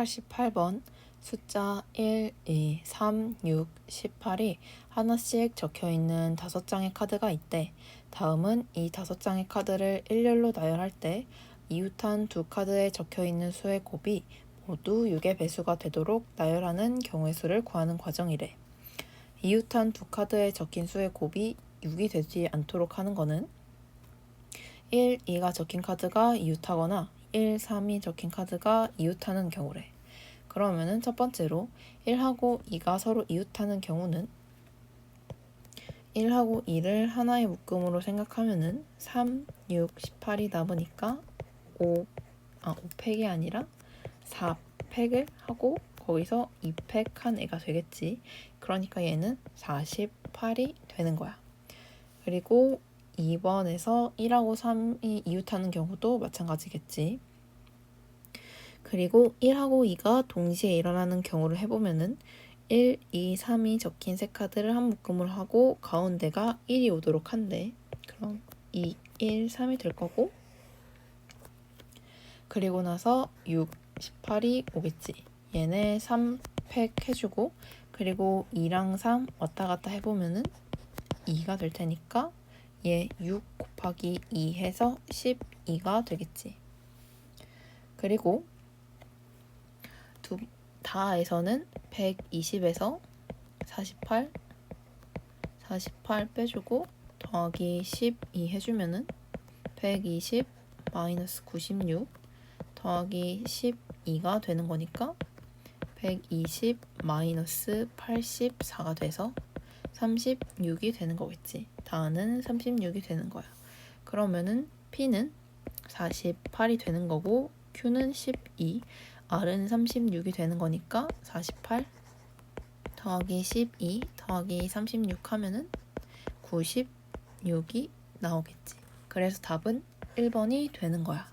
88번 숫자 1, 2, 3, 6, 18이 하나씩 적혀 있는 다섯 장의 카드가 있대. 다음은 이 다섯 장의 카드를 일렬로 나열할 때 이웃한 두 카드에 적혀 있는 수의 곱이 모두 6의 배수가 되도록 나열하는 경우의 수를 구하는 과정이래. 이웃한 두 카드에 적힌 수의 곱이 6이 되지 않도록 하는 거는 1, 2가 적힌 카드가 이웃하거나 1, 3이 적힌 카드가 이웃하는 경우래. 그러면은 첫 번째로 1하고 2가 서로 이웃하는 경우는 1하고 2를 하나의 묶음으로 생각하면은 3, 6, 18이 남으니까 5, 아, 5팩이 아니라 4팩을 하고 거기서 2팩 한 애가 되겠지. 그러니까 얘는 48이 되는 거야. 그리고 2번에서 1하고 3이 이웃하는 경우도 마찬가지겠지. 그리고 1하고 2가 동시에 일어나는 경우를 해보면은 1, 2, 3이 적힌 세 카드를 한 묶음으로 하고 가운데가 1이 오도록 한대. 그럼 2, 1, 3이 될 거고 그리고 나서 6, 18이 오겠지. 얘네 3팩 해주고 그리고 2랑 3 왔다 갔다 해보면은 2가 될 테니까 얘 6 곱하기 2 해서 12가 되겠지. 그리고 두 다에서는 120에서 48 48 빼주고 더하기 12 해주면은 120 마이너스 96 더하기 12가 되는 거니까 120 마이너스 84가 돼서 36이 되는 거겠지. 다는 36이 되는 거야. 그러면은 P는 48이 되는 거고 Q는 12, R은 36이 되는 거니까 48 더하기 12 더하기 36 하면은 96이 나오겠지. 그래서 답은 1번이 되는 거야.